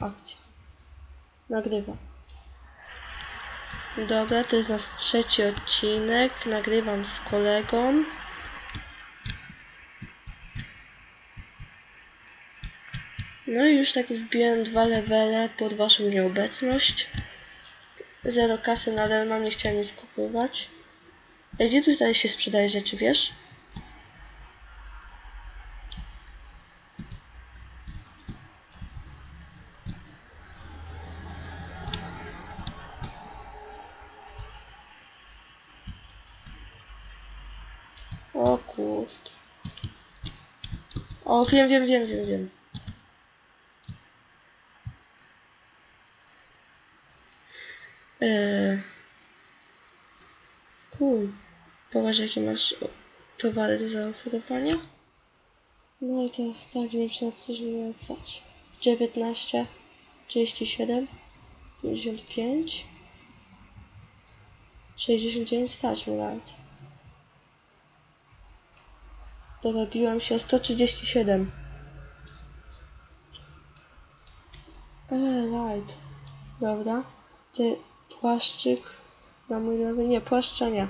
Akcja. Nagrywam. Dobra, to jest nasz trzeci odcinek. Nagrywam z kolegą. No i już tak wbiłem dwa levele pod waszą nieobecność. Zero kasy nadal mam, nie chciałem nic kupować. Gdzie tu zdaje się sprzedaje rzeczy, wiesz? O kurde. O, wiem, wiem, wiem, wiem, wiem. Eee. Cool. Popatrz, jakie masz towary do zaoferowania. No i teraz tak, nie wiem, coś stać. 19, 37, 55, 69 stać mi nawet. Dorobiłem się o 137. Eee, right. Dobra. Ty płaszczyk na mój. Nie, płaszcza nie.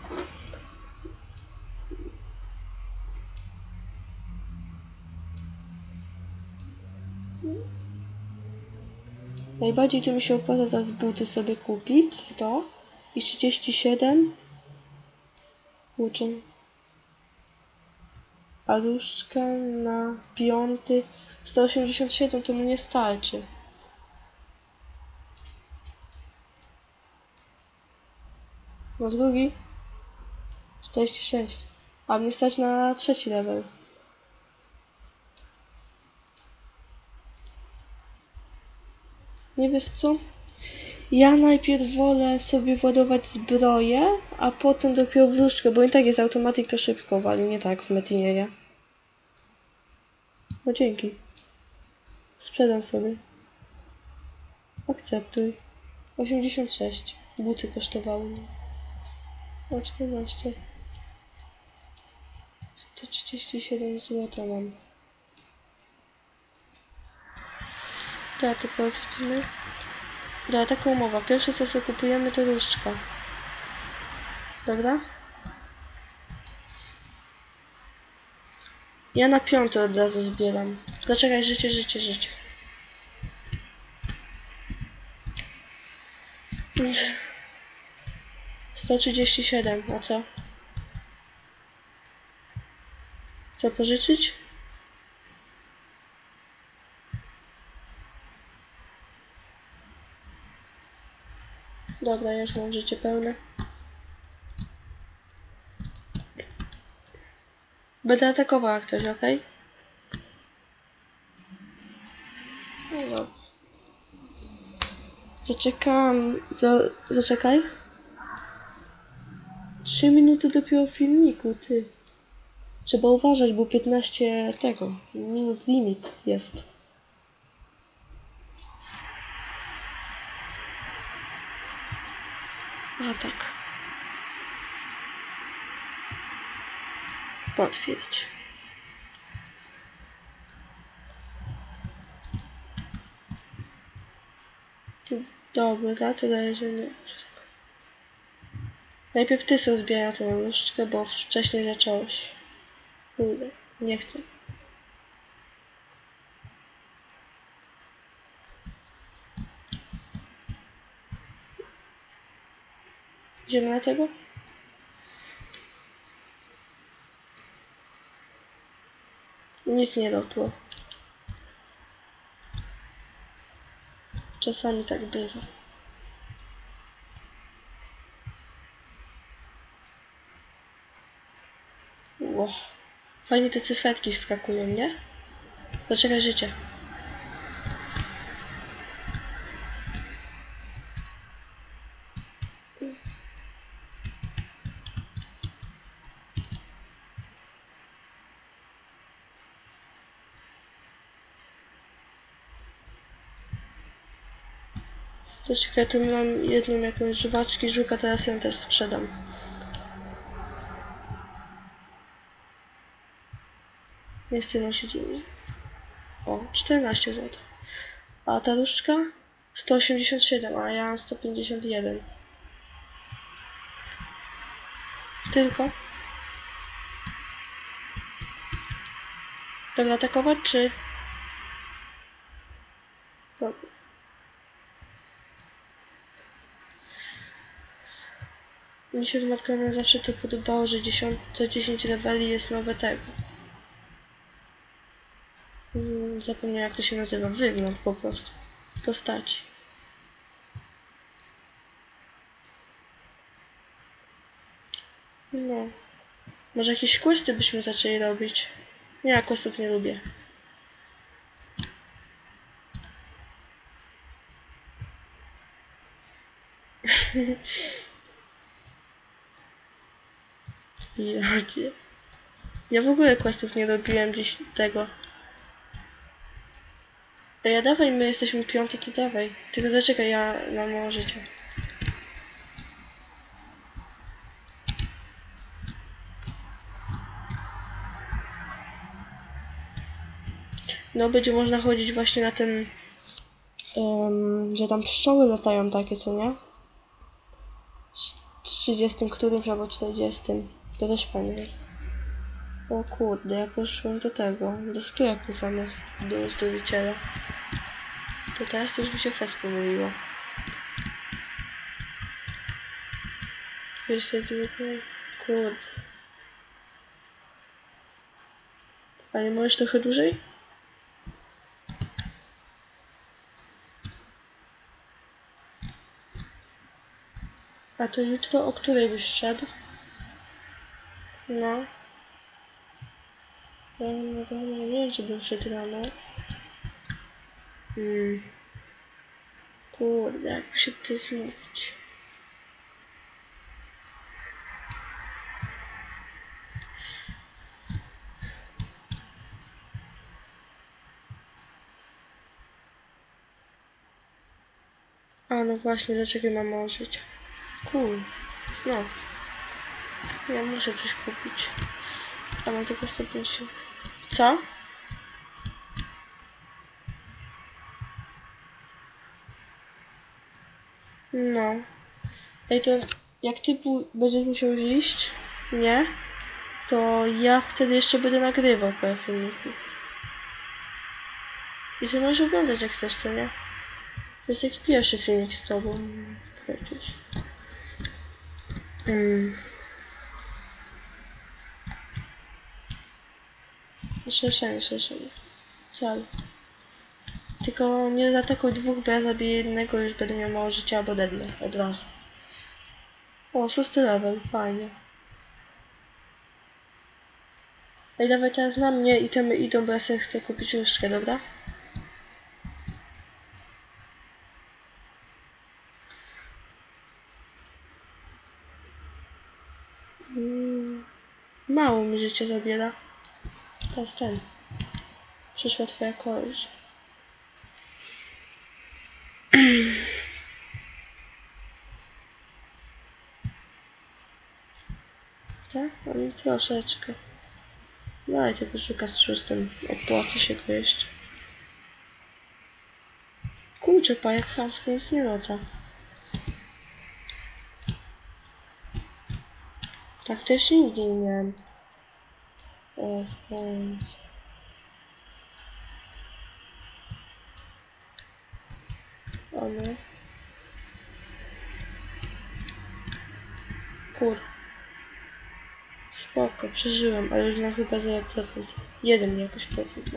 Najbardziej to mi się opłaca teraz buty sobie kupić. 100 i 37. Uczę. Różdżka na piąty 187 to mi nie starczy. Na drugi 46. A mnie stać na trzeci level. Nie wiesz co? Ja najpierw wolę sobie władować zbroję, a potem dopiero wróżkę, bo i tak jest automatyk to szybko wali, nie tak w Metinie, nie? No dzięki. Sprzedam sobie. Akceptuj. 86. Buty kosztowały mnie. O 14. 137 zł mam. To poekspimy. Dobra, taka umowa. Pierwsze co sobie kupujemy to różdżka. Dobra? Ja na piąty od razu zbieram. Zaczekaj, życie, życie, życie. Sto trzydzieści a co? Co pożyczyć? Dobra, już mam życie pełne. Będę atakował jak coś, okej? No. Zaczekam. Za, zaczekaj. Trzy minuty dopiero filmiku, ty. Trzeba uważać, bo 15 tego minut limit jest. Tak. Potwierdź. Dobra, to daje, że nie. Najpierw ty sobie zbieraj tą różdżkę, bo wcześniej zacząłeś. Nie chcę. Idziemy na tego? Nic nie lotło. Czasami tak bywa. Ło. Fajnie te cyferki wskakują, nie? Zaczekaj życie. To czekaj, tu mam jedną jakąś żuwaczki, żuka, teraz ją też sprzedam. Nie chcę nosić. O, 14 zł. A ta różdżka? 187, a ja mam 151. Tylko. Dobra, atakować czy... Dobra. Mi się w Madcronie zawsze to podobało, że 10, co 10 leveli jest nowe tego. Mm, Zapomniałem jak to się nazywa. Wygląd po prostu. Postaci. No. Może jakieś questy byśmy zaczęli robić? Nie, ja questów nie lubię. Ja w ogóle questów nie robiłem dziś tego. Ja dawaj, my jesteśmy piąty, to dawaj. Tylko zaczekaj, ja mam mało życia. No, będzie można chodzić właśnie na tym, em, że tam pszczoły latają takie, co nie? Z 30 którymś albo 40. To też fajnie jest. O kurde, ja poszłem do tego, do sklepu zamiast do zdrowiciela. To teraz już mi się fest pomyliło. 22, kurde. A nie możesz trochę dłużej? A to jutro o której byś szedł? No. Rano, rano, nie wiem, czy bym rano. Hmm. Kurde, jak się to zmówić. A no właśnie, zaczekaj mam ożyć. Cool. Znowu. Ja muszę coś kupić. A mam tylko 150. Co? No. Ej, to jak ty będziesz musiał iść, nie? To ja wtedy jeszcze będę nagrywał parę filmików. I ty możesz oglądać jak chcesz, co nie? To jest taki pierwszy filmik z tobą. Przecież. Mm. Szerszenie, szerszenie. Cel. Tylko nie zaatakuj dwóch, bo ja zabiję jednego już będę miał mało życia, albo dednę od razu. O, szósty level, fajnie. Ej, dawaj teraz na mnie i temy idą, bo ja sobie chcę kupić różdżkę, dobra? Mm, Mało mi życia zabiera. Teraz ten. Przyszła twoja kolej. Tak? Ale troszeczkę. Daj tego szuka z szóstym. Opłaca się go jeszcze. Kurczę, pa, jak chamsko nic nie rodza. Tak to jeszcze nigdy nie miałem. O, fajnie. O no. Kur. Spoko, przeżyłem, ale już mam chyba 0%. Jeden jakoś procent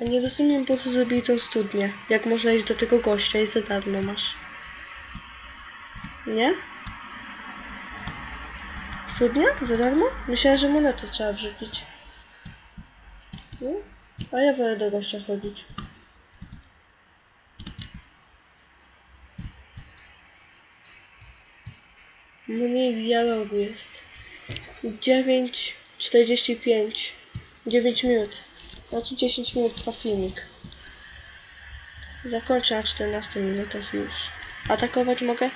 A nie rozumiem po co zrobili tą studnię. Jak można iść do tego gościa i za darmo masz. Nie? Studnia? Za darmo? Myślałem, że monety trzeba wrzucić. Nie? A ja wolę do gościa chodzić. Mniej dialogu jest. 9.45. 9 minut. Znaczy 10 minut trwa filmik. Zakończę na 14 minutach już. Atakować mogę?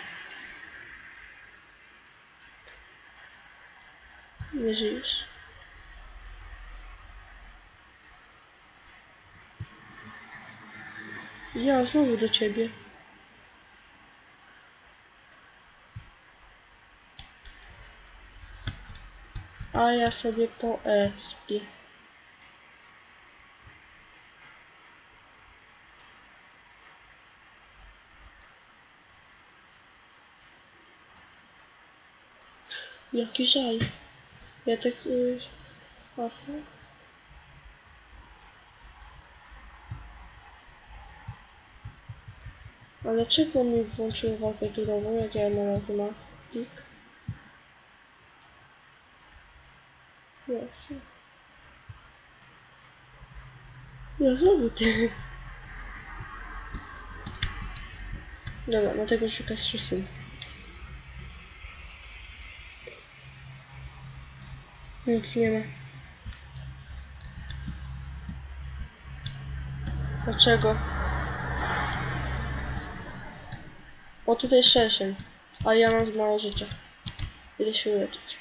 Nie żyjesz. Ja znowu do ciebie. A ja sobie po ESP. Jaki żal. Ja tak... Yy, aha. A dlaczego mi włączył walkę turową, jak ja mam automatik? Jasne. Ja znowu ty. Dobra, no tego szuka z czasem. Nic nie ma. Dlaczego? O, tutaj szerszym. A ja mam mało życia. Idę się uleczyć.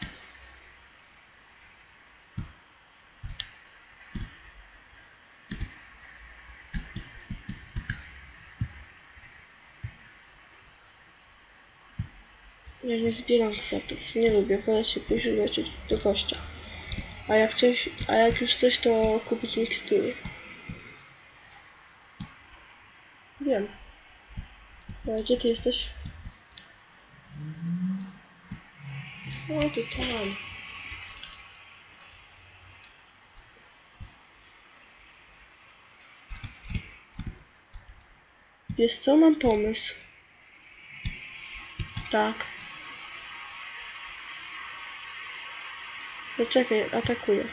Ja nie zbieram kwiatów. Nie lubię. Wolę się pójść uleczyć do kościa. A jak coś, a jak już coś, to kupić mikstury. Wiem. A gdzie ty jesteś? O, ty tam. Wiesz co, mam pomysł. Tak. Poczekaj, atakuję.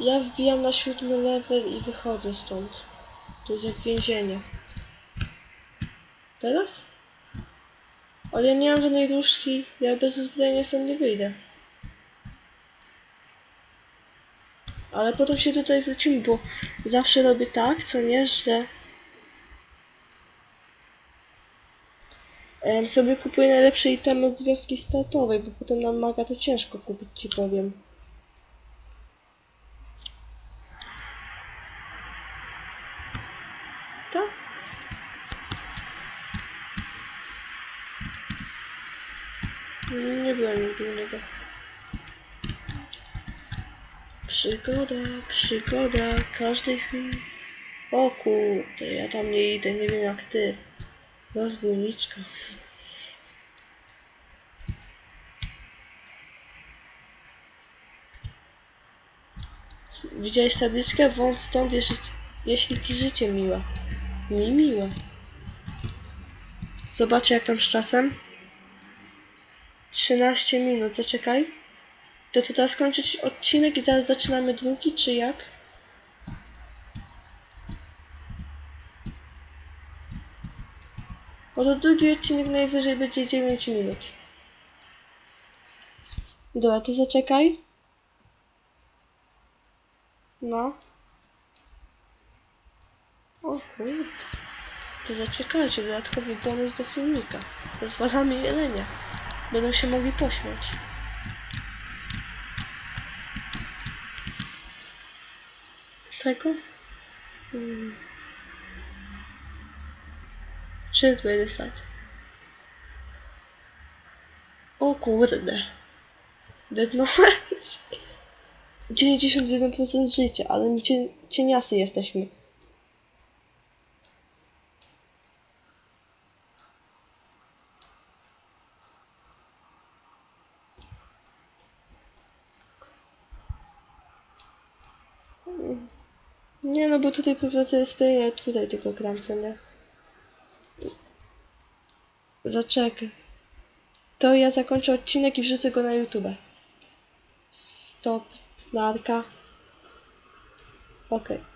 Ja wbijam na siódmy level i wychodzę stąd. To jest jak więzienie. Teraz? Ale ja nie mam żadnej różdżki. Ja bez uzbrojenia stąd nie wyjdę. Ale potem się tutaj wrócimy, bo zawsze robię tak, co nie, że sobie kupuję najlepsze itemy z wioski startowej, bo potem nam maga to ciężko kupić, ci powiem. Tak? Nie byłem nigdy u niego. Przygoda, przygoda, każdej chwili. O kurde, ja tam nie idę, nie wiem jak ty. Rozbójniczka. Widziałeś tabliczkę? Wąt stąd, jeśli, jeśli ci życie miłe. Mi miłe. Zobaczę jak tam z czasem. 13 minut, zaczekaj. To to teraz kończyć odcinek i zaraz zaczynamy drugi, czy jak? To drugi odcinek najwyżej będzie 9 minut. Dobra, to zaczekaj. No. O kurde. To zaczekajcie, dodatkowy bonus do filmika. Rozwalamy jelenia. Będą się mogli pośmiać. Tego? Hmm. Should we decide? O kurde. Dednąłeś. 91% życia, ale my cie, cieniasy jesteśmy. Nie no, bo tutaj prowadzę SP, ja tutaj tylko gram, co nie? Zaczekaj. To ja zakończę odcinek i wrzucę go na YouTube. Stop. Narka. Okej.